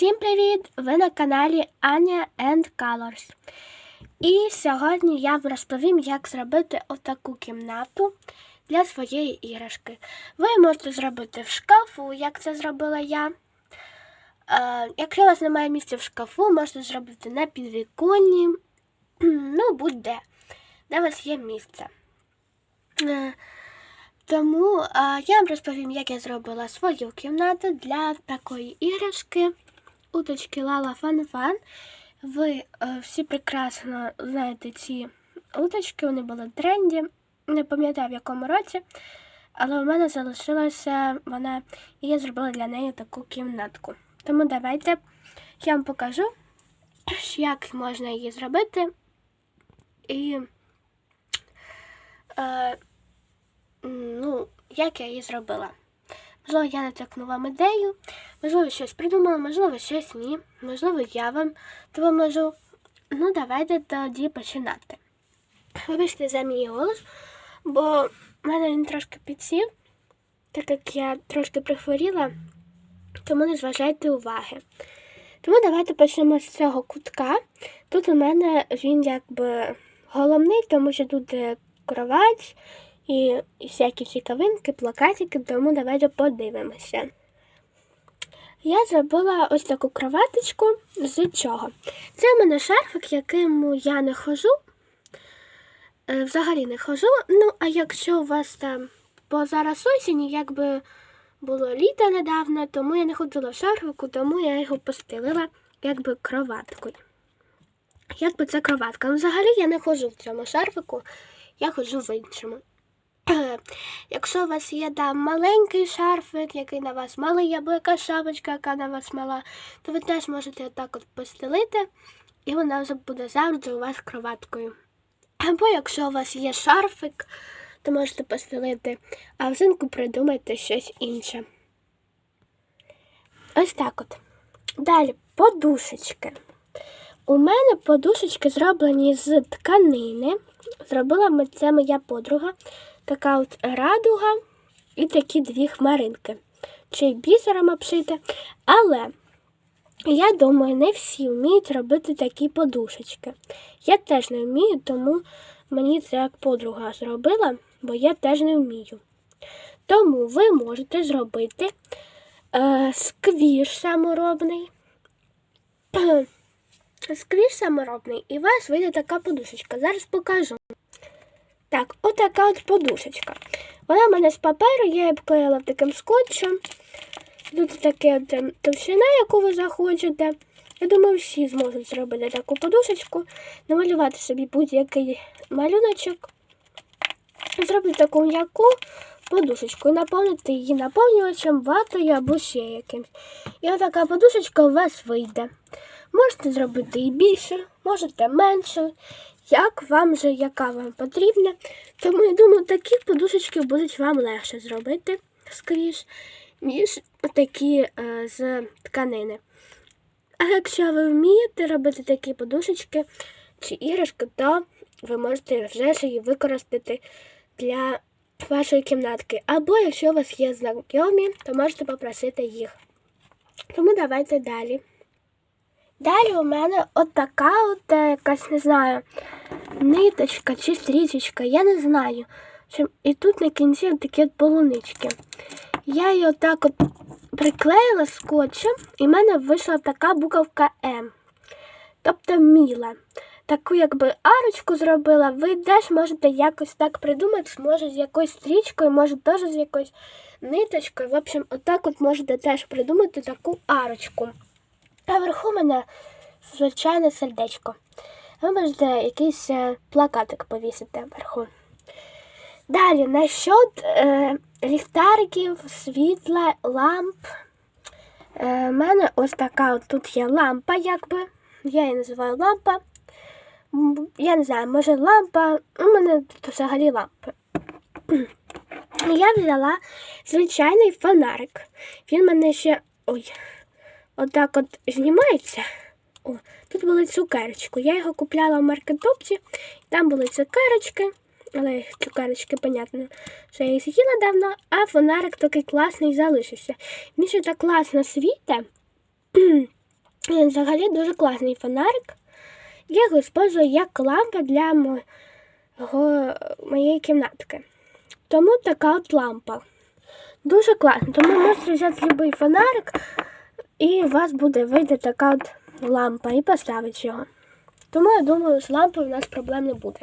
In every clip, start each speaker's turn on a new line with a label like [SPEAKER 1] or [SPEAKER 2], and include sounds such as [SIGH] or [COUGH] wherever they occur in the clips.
[SPEAKER 1] Всім привіт! Ви на каналі Аня and Colors. І сьогодні я вам розповім, як зробити отаку кімнату для своєї іграшки. Ви можете зробити в шкафу, як це зробила я. Е, якщо у вас немає місця в шкафу, можете зробити на підвіконні. [CLEARS THROAT] Ну, будь-де, де у вас є місце. Е, тому е, я вам розповім, як я зробила свою кімнату для такої іграшки. Уточки Лала Фан Фан. Ви е, всі прекрасно знаєте ці уточки, вони були в тренді. Не пам'ятаю в якому році, але у мене залишилася вона, і я зробила для неї таку кімнатку. Тому давайте я вам покажу, як можна її зробити. І е, ну, як я її зробила. Можливо, я натякну вам ідею, можливо, щось придумала, можливо, щось ні, можливо, я вам допоможу. Ну, давайте тоді починати. Вибачте за мій голос, бо в мене він трошки підсів, так як я трошки прихворіла, тому не зважайте уваги. Тому давайте почнемо з цього кутка. Тут у мене він якби головний, тому що тут е, кровать і, всякі цікавинки, плакатики, тому давайте подивимося. Я зробила ось таку кроваточку з чого. Це в мене шарфик, яким я не хожу. Е, Взагалі не хожу. Ну, а якщо у вас там, бо зараз осінь, якби було літо недавно, тому я не ходила в шарфику, тому я його постелила якби кроваткою. Якби це кроватка. Ну, взагалі я не ходжу в цьому шарфику, я ходжу в іншому. Якщо у вас є там маленький шарфик, який на вас малий, якась шапочка, яка на вас мала, то ви теж можете отак от постелити, і вона вже буде завжди у вас кроваткою. Або якщо у вас є шарфик, то можете постелити, а взимку придумайте щось інше. Ось так от. Далі подушечки. У мене подушечки зроблені з тканини. Зробила це моя подруга. Така от радуга і такі дві хмаринки. Чи бісером обшити. Але я думаю, не всі вміють робити такі подушечки. Я теж не вмію, тому мені це як подруга зробила, бо я теж не вмію. Тому ви можете зробити е, сквіш саморобний. [CLEARS THROAT] Сквіш саморобний, і у вас вийде така подушечка. Зараз покажу. Так, отака от подушечка. Вона в мене з паперу, я її обклеїла таким скотчем. Тут таке от ем, товщина, яку ви захочете. Я думаю, всі зможуть зробити таку подушечку, намалювати собі будь-який малюночок, зробити таку м'яку подушечку і наповнити її наповнювачем, ватою або ще якимось. І отака подушечка у вас вийде. Можете зробити і більше, можете менше, як вам же, яка вам потрібна. Тому я думаю, такі подушечки будуть вам легше зробити скоріш, ніж такі е, з тканини. А якщо ви вмієте робити такі подушечки чи іграшки, то ви можете вже ж її використати для вашої кімнатки. Або якщо у вас є знайомі, то можете попросити їх. Тому давайте далі. Далі у мене от така от е, якась, не знаю, ниточка чи стрічечка, я не знаю. І тут на кінці такі от полунички. Я її отак от приклеїла скотчем, і в мене вийшла така буковка М. Тобто міла. Таку якби арочку зробила, ви теж можете якось так придумати, може з якоюсь стрічкою, може теж з якоюсь ниточкою. В общем, отак от можете теж придумати таку арочку. А вверху мене звичайне сердечко. Ви можете якийсь е, плакатик повісити вверху. Далі, насчет е, ліхтариків, світла, ламп. Е, У мене ось така от тут є лампа, якби. Я її називаю лампа. Я не знаю, може лампа. У мене тут взагалі лампа. [CLEARS THROAT] Я взяла звичайний фонарик. Він мене ще. Ой, отак от знімається. О, тут були цукерочки. Я його купляла в маркетопці, там були цукерочки, але цукерочки, понятно, що я їх з'їла давно, а фонарик такий класний залишився. Він ще так класно світить. [CLEARS THROAT] Він взагалі дуже класний фонарик. Я його використовую як лампа для мого, моєї кімнатки. Тому така от лампа. Дуже класно. Тому можете взяти будь-який фонарик, і у вас буде вийти така от лампа і поставити його. Тому я думаю, з лампою у нас проблем не буде.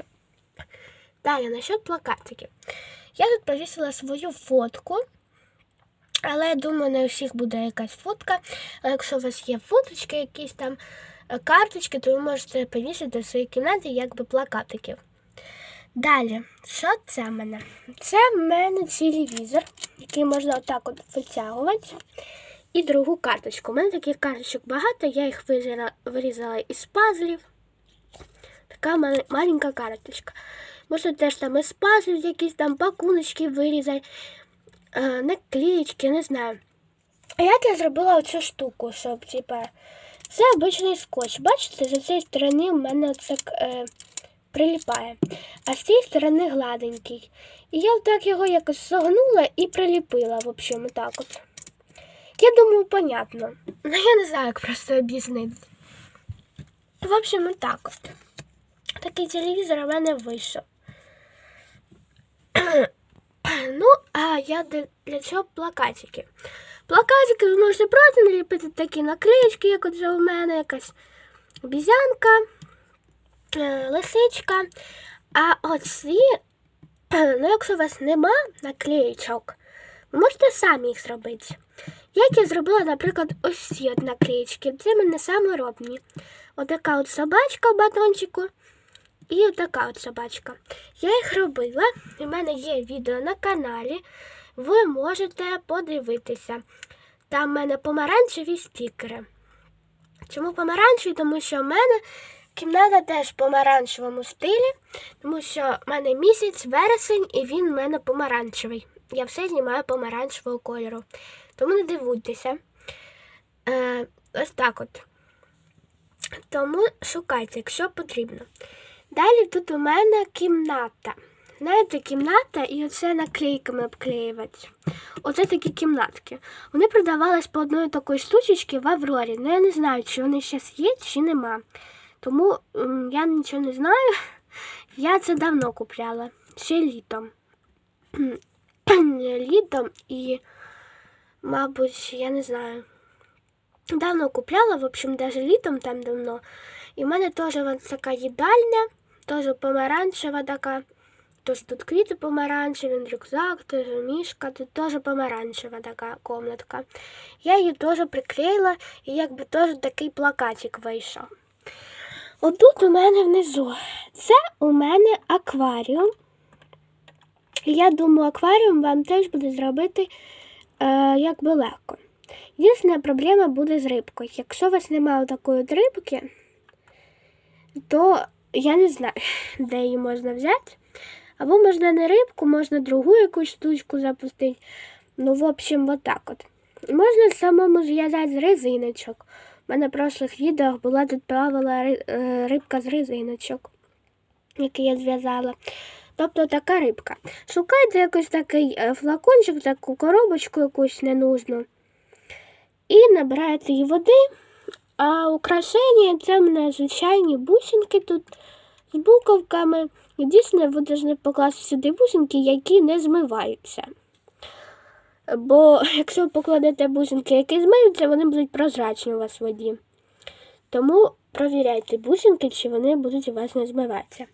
[SPEAKER 1] Далі, насчет плакатиків. Я тут повісила свою фотку, але я думаю, не у всіх буде якась фотка. А якщо у вас є фоточки, якісь там е, карточки, то ви можете повісити в своїй кімнаті якби плакатиків. Далі, що це в мене? Це в мене телевізор, який можна отак от витягувати. І другу карточку. У мене таких карточок багато, я їх вирізала, із пазлів. Така маленька карточка. Можна теж там із пазлів якісь там пакуночки вирізати, е, наклеїчки, не знаю. А як я зробила оцю штуку, щоб, типа, це обичний скотч. Бачите, з цієї сторони в мене це е, приліпає, а з цієї сторони гладенький. І я так його якось согнула і приліпила, в общем, так от. Я думаю, понятно. Ну, я не знаю, як просто об'яснити. В общем, так от. Такий телевізор у мене вийшов. [CLEARS THROAT] ну, а я для, чого плакатики? Плакатики ви можете просто наліпити такі наклеїчки, як от у мене якась обізянка, е, лисичка. А оці, [CLEARS THROAT] ну, якщо у вас нема наклеїчок, ви можете самі їх зробити. Як я зробила, наприклад, ось ці от наклеїчки. Це мене саморобні. Отака от собачка в батончику і отака от собачка. Я їх робила, в мене є відео на каналі. Ви можете подивитися. Там в мене помаранчеві стікери. Чому помаранчеві? Тому що в мене кімната теж в помаранчевому стилі, тому що в мене місяць вересень і він в мене помаранчевий. Я все знімаю помаранчевого кольору. Тому не дивуйтеся. Е, ось так от. Тому шукайте, якщо потрібно. Далі тут у мене кімната. Знаєте, кімната і оце наклейками обклеювати. Оце такі кімнатки. Вони продавались по одної такої штучечки в Аврорі. Ну я не знаю, чи вони зараз є, чи нема. Тому я нічого не знаю. [LAUGHS] Я це давно купляла. Ще літом. [CLEARS THROAT] літом і, мабуть, я не знаю. Давно купляла, в общем, даже літом там давно. І в мене теж така їдальня, теж помаранчева така. Тож тут квіти помаранчеві, рюкзак, теж мішка, тут теж помаранчева така комнатка. Я її теж приклеїла і якби теж такий плакатик вийшов. Отут у мене внизу. Це у мене акваріум. І я думаю, акваріум вам теж буде зробити е, якби легко. Єдина проблема буде з рибкою. Якщо у вас немає такої рибки, то я не знаю, [LAUGHS] де її можна взяти. Або можна не рибку, можна другу якусь штучку запустити. Ну, в общем, вот так от. Можна самому зв'язати з резиночок. У мене в прошлих відео була тут плавала ри- е, рибка з резиночок, які я зв'язала. Тобто така рибка. Шукайте якийсь такий е, флакончик, таку коробочку якусь ненужну. І набираєте її води. А украшення це в мене звичайні бусинки тут з буковками. Єдине, ви повинні покласти сюди бусинки, які не змиваються. Бо якщо ви покладете бусинки, які змиються, вони будуть прозрачні у вас в воді. Тому провіряйте бусинки, чи вони будуть у вас не змиватися.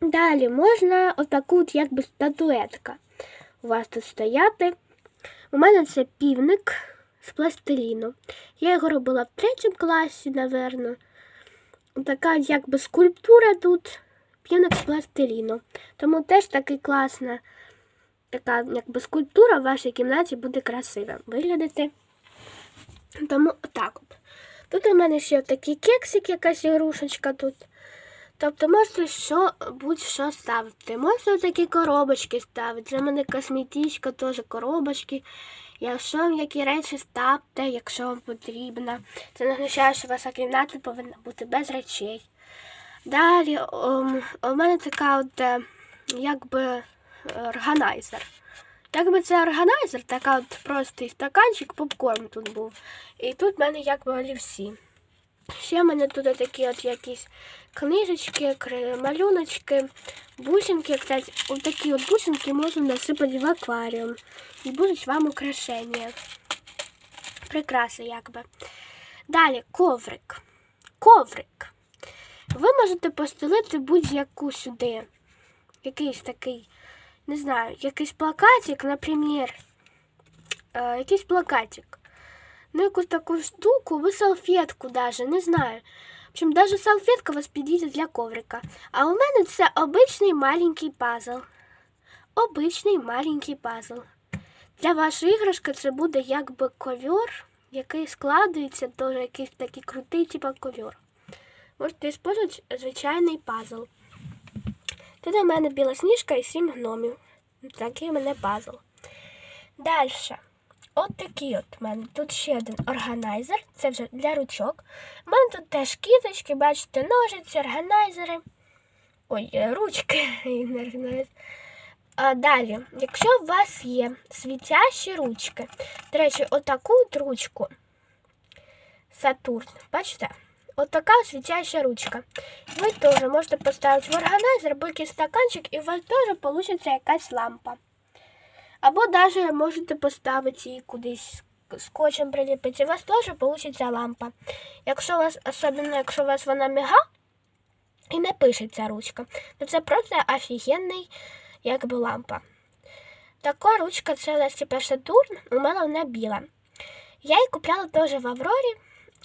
[SPEAKER 1] Далі можна отаку от якби статуетка у вас тут стояти. У мене це півник з пластиліну. Я його робила в третьому класі, напевно. Така якби скульптура тут, півник з пластиліну. Тому теж таки класна така якби скульптура в вашій кімнаті буде красива виглядати. Тому отак от. Тут у мене ще такий кексик, якась ігрушечка тут. Тобто можете що, будь-що ставити. Можете такі коробочки ставити. В мене косметичка, теж коробочки. Якщо вам які речі ставте, якщо вам потрібно. Це не означає, що ваша кімната повинна бути без речей. Далі у мене така от е, якби органайзер. Якби це органайзер, така от простий стаканчик, попкорн тут був. І тут в мене якби олівці. Ще в мене тут такі от якісь книжечки, малюночки, бусинки. Кстати, от такі от бусинки можна насипати в акваріум. І будуть вам украшення. Прикраси, якби. Далі коврик. Коврик. Ви можете постелити будь-яку сюди. Якийсь такий, не знаю, якийсь плакатик, наприклад. Е, якийсь плакатик. Ну, якусь таку штуку, ви салфетку даже, не знаю. В общем, даже салфетка вас підійде для коврика. А у мене це обичний маленький пазл. Обичний маленький пазл. Для вашої іграшки це буде якби ковер, який складається, теж якийсь такий крутий, типа ковер. Можете використовувати звичайний пазл. Тут у мене біла сніжка і сім гномів. Такий у мене пазл. Далі. От такий от у мене. Тут ще один органайзер. Це вже для ручок. У мене тут теж кіточки, бачите, ножиці, органайзери. Ой, е, ручки. [LAUGHS] А далі, якщо у вас є світящі ручки, до речі, отаку от ручку Сатурн, бачите? Отака світяща ручка. Ви теж можете поставити в органайзер якийсь стаканчик, і у вас теж вийде якась лампа. Або навіть можете поставити її кудись скотчем приліпити, у вас теж вийде лампа. Якщо у вас, особливо якщо у вас вона міга і не пишеться ручка, то це просто офігенний якби лампа. Така ручка це у нас тепер Сатурн, у мене вона біла. Я її купляла теж в Аврорі,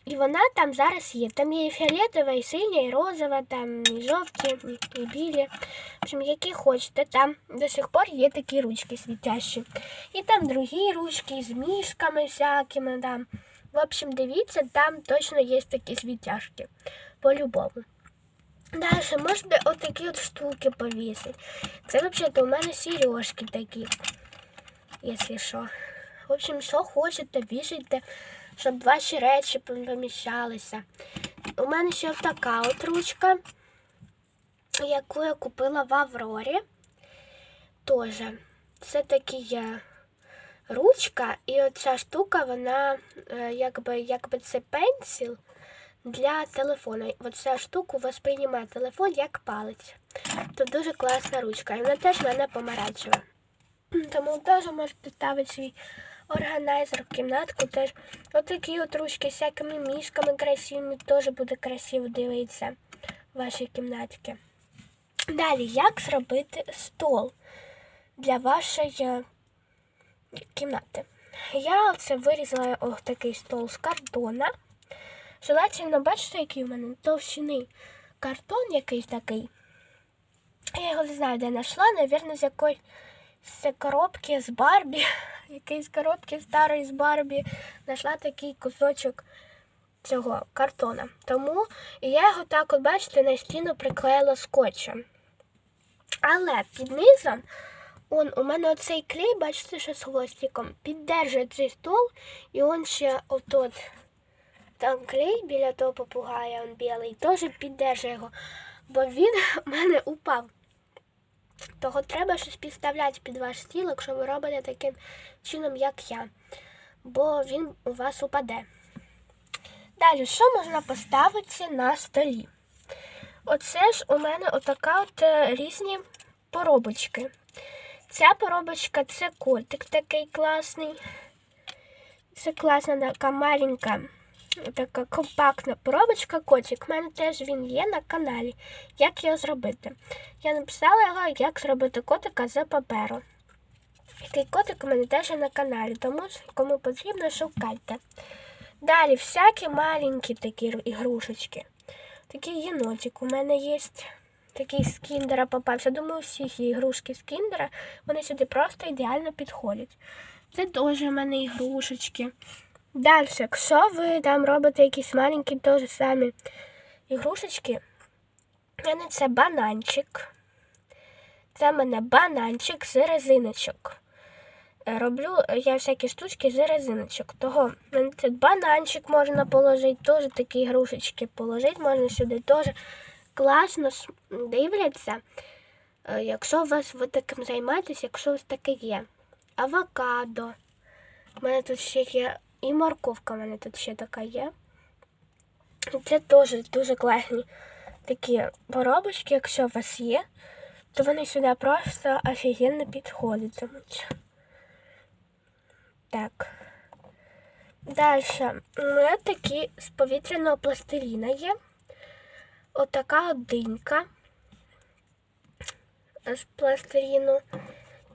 [SPEAKER 1] і вона там зараз є. Там є і фіолетова, і синя, і розова, там і жовті, і білі. В общем, які хочете. Там до сих пор є такі ручки світящі. І там другі ручки з мішками всякими. Там. В общем, дивіться, там точно є такі світяшки. По-любому. Далі можете отакі от штуки повісити. Це взагалі у мене сережки такі, якщо що. В общем, що хочете, вішайте, щоб ваші речі поміщалися. У мене ще така от ручка, яку я купила в Аврорі. Тоже. Це такі е, ручка, і оця штука, вона е, якби, якби це пенсіл для телефону. Оця штуку восприймає телефон як палець. Тут дуже класна ручка. І вона теж в мене помаранчева. Тому теж можете ставити свій органайзер в кімнатку. Теж отакі от ручки з всякими мішками красивими, теж буде красиво дивитися в вашій кімнатці. Далі, як зробити стол для вашої кімнати? Я оце вирізала ось такий стол з картона. Желательно, бачите, який у мене товщини картон якийсь такий. Я його не знаю, де знайшла, навірно, з якоїсь коробки з Барбі, якийсь коробки старої з Барбі, знайшла такий кусочок цього картона. Тому я його так, от бачите, на стіну приклеїла скотчем. Але під низом он, у мене оцей клей, бачите, що з хвостиком, піддержує цей стол, і он ще отут там клей біля того попугая, він білий, теж піддержує його, бо він [LAUGHS] у мене упав. Того треба щось підставляти під ваш стіл, якщо ви робите таким чином, як я. Бо він у вас упаде. Далі, що можна поставити на столі? Оце ж у мене отака от е, різні поробочки. Ця поробочка це котик такий класний. Це класна така маленька, така компактна поробочка котик. У мене теж він є на каналі. Як його зробити? Я написала його, як зробити котика з паперу. Такий котик у мене теж є на каналі, тому кому потрібно, шукайте. Далі всякі маленькі такі ігрушечки. Такий єнотик у мене є. Такий з кіндера попався. Думаю, всіх є ігрушки з кіндера, вони сюди просто ідеально підходять. Це теж у мене ігрушечки. Далі, якщо ви там робите якісь маленькі теж самі ігрушечки, у мене це бананчик. Це в мене бананчик з резиночок. Е, Роблю я всякі штучки з резиночок. Того в бананчик можна положити, теж такі ігрушечки положити, можна сюди теж класно дивляться. Е, Якщо у вас ви таким займаєтесь, якщо у вас таке є. Авокадо. У мене тут ще є і морковка, у мене тут ще така є. Це теж дуже класні такі поробочки, якщо у вас є, то вони сюди просто офігенно підходитимуть. Так. Далі. У мене такі з повітряного пластиліна є. Отака от динька з пластиліну.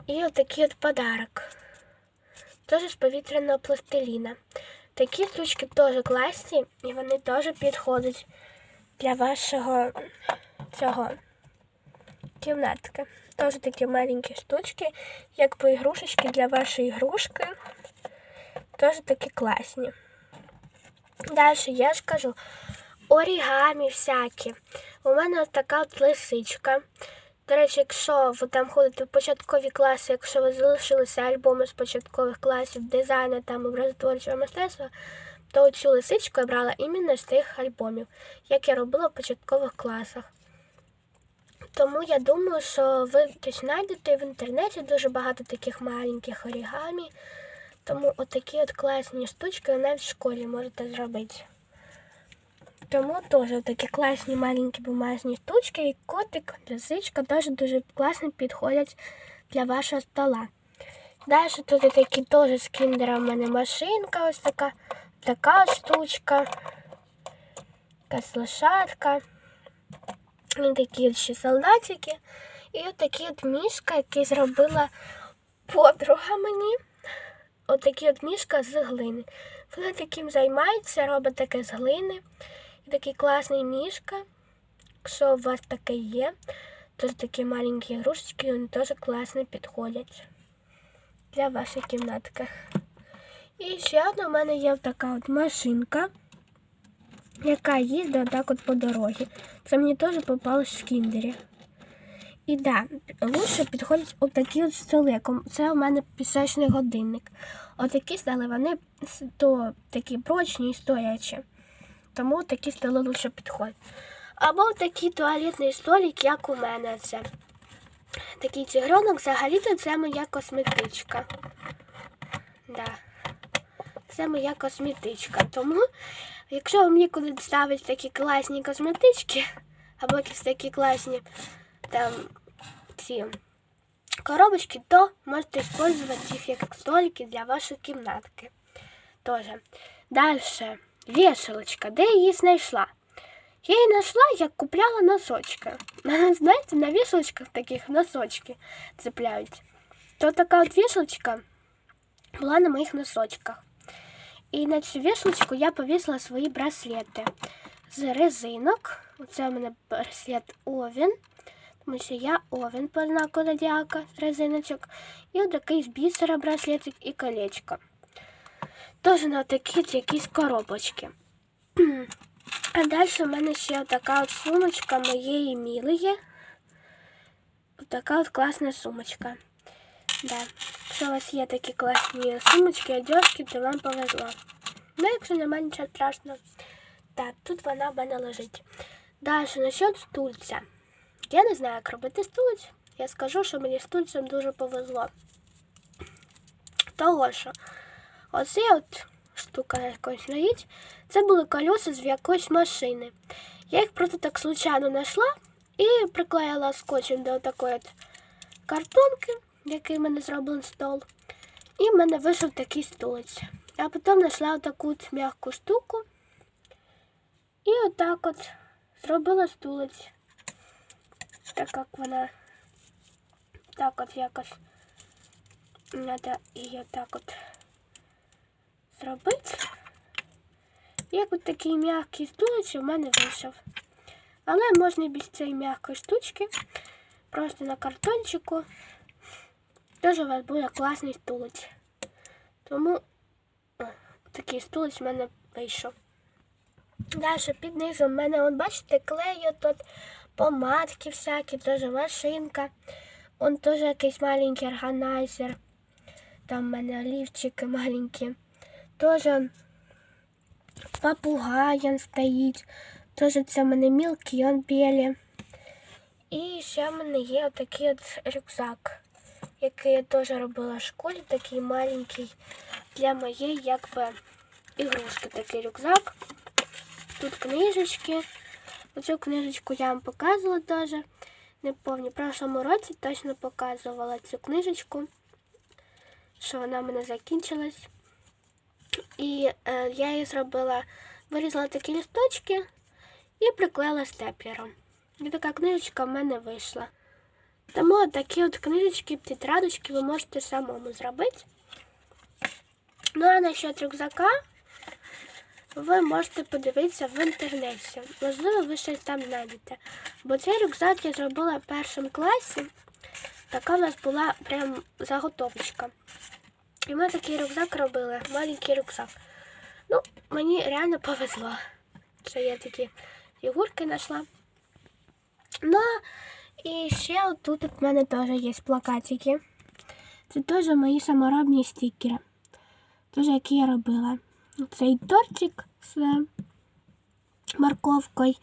[SPEAKER 1] І отакий от подарок. Теж з повітряного пластиліна. Такі штучки теж класні і вони теж підходять для вашого цього кімнатки. Теж такі маленькі штучки, як по ігрушечки для вашої ігрушки. Теж такі класні. Далі я ж кажу орігамі всякі. У мене така от лисичка. До речі, якщо ви там ходите в початкові класи, якщо ви залишилися альбоми з початкових класів дизайну там образотворчого мистецтва, то цю лисичку я брала іменно з тих альбомів, як я робила в початкових класах. Тому я думаю, що ви десь знайдете в інтернеті дуже багато таких маленьких орігамі. Тому отакі от класні штучки ви навіть в школі можете зробити. Тому теж такі класні маленькі бумажні штучки і котик, лисичка теж дуже класно підходять для вашого стола. Далі тут такі теж з кіндера в мене машинка, ось така, така штучка, якась лошадка. І такі ще солдатики. І от такі от мішка, який зробила подруга мені. Отакі от мішка з глини. Вона таким займається, робить таке з глини. Такий класний мішка. Якщо у вас таке є, то такі маленькі ігрушечки, вони теж класно підходять для вашої кімнатки. І ще одна в мене є така от машинка, яка їздить отак от по дорозі. Це мені теж попалось в кіндері. І да, лучше підходять отакі от столи. Це у мене пісочний годинник. Отакі столи, вони то такі прочні і стоячі. Тому такі столи лучше підходять. Або такий туалетний столик, як у мене це. Такий тигронок, взагалі-то це моя косметичка. Да. Це моя косметичка. Тому, якщо вам нікуди ставити такі класні косметички, або якісь такі класні там ці коробочки, то можете использовать их как столики для вашей кімнатки. Тоже. Дальше. Вешалочка. Де я її знайшла? Я її знайшла, як купляла носочки. [LAUGHS] Знаєте, на вішалочках таких носочки цепляють. То така от вішалочка була на моїх носочках. І на цю вішалочку я повісила свої браслети з резинок. Оце у мене браслет Овен. Тому що я овен по знаку зодіака з резиночок. І отакий з бісера браслетик і колечко. Теж на такі якісь коробочки. [CLEARS THROAT] А далі в мене ще така от сумочка моєї мілої. Така от класна сумочка. Да. Якщо у вас є такі класні сумочки, одежки, то вам повезло. Ну, якщо немає нічого страшного. Так, тут вона в мене лежить. Далі, насчет стульця. Я не знаю, як робити стульць. Я скажу, що мені стульцем дуже повезло. Того що оце от штука якось стоїть, це були колеса з якоїсь машини. Я їх просто так случайно знайшла і приклеїла скотчем до такої от картонки, який в мене зроблений стол. І в мене вийшов такий стулець. А потім знайшла таку м'яку штуку. І отак от зробила стулець. Так як вона так от якось треба її так от зробити. Як от такий м'який стулець у мене вийшов. Але можна без цієї м'якої штучки. Просто на картончику. Теж у вас буде класний стулець. Тому о, такий стулець в мене вийшов. Далі під низом в мене, от бачите, клею тут помадки всякі, теж машинка. Он теж якийсь маленький органайзер. Там в мене олівчики маленькі. Теж попугаєн стоїть. Теж це в мене мілкі, он білі. І ще в мене є отакий от рюкзак, який я теж робила в школі, такий маленький для моєї якби ігрушки такий рюкзак. тут книжечки. Оцю книжечку я вам показувала теж. Не пам'ятаю, в прошлому році точно показувала цю книжечку, що вона в мене закінчилась. І е, я її зробила, вирізала такі лісточки і приклеїла степлером. І така книжечка в мене вийшла. Тому такі от книжечки, тетрадочки ви можете самому зробити. Ну а насчет рюкзака ви можете подивитися в інтернеті. Можливо, ви щось там знайдете. Бо цей рюкзак я зробила в першому класі. Така в нас була прям заготовочка. І ми такий рюкзак робили, маленький рюкзак. Ну, мені реально повезло, що я такі фігурки знайшла. Ну, і ще тут в мене теж є плакатики. Це теж мої саморобні стікери. Теж які я робила. Цей тортик з морковкою,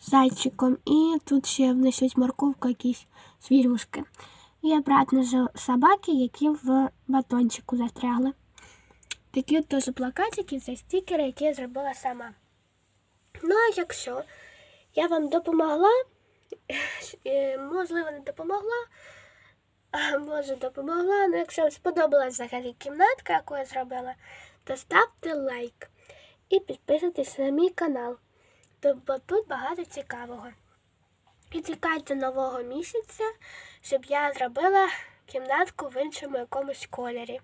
[SPEAKER 1] зайчиком. І тут ще внесуть морковку якісь звірюшки. І обратно собаки, які в батончику застрягли. Такі теж плакатики, це стікери, які я зробила сама. Ну, а якщо я вам допомогла, е, можливо, не допомогла, а може допомогла. Ну, якщо вам сподобалась взагалі кімнатка, яку я зробила, то ставте лайк і підписуйтесь на мій канал. Бо тут багато цікавого. І чекайте нового місяця, щоб я зробила кімнатку в іншому якомусь кольорі.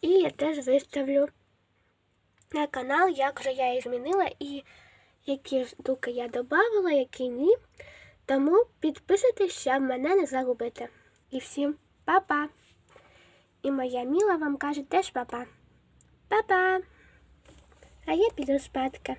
[SPEAKER 1] І я теж виставлю на канал, як же я її змінила і які штуки я додавала, які ні. Тому підписуйтесь, щоб мене не загубити. І всім па-па! І моя міла вам каже теж па-па. Па-па! А я піду спадки.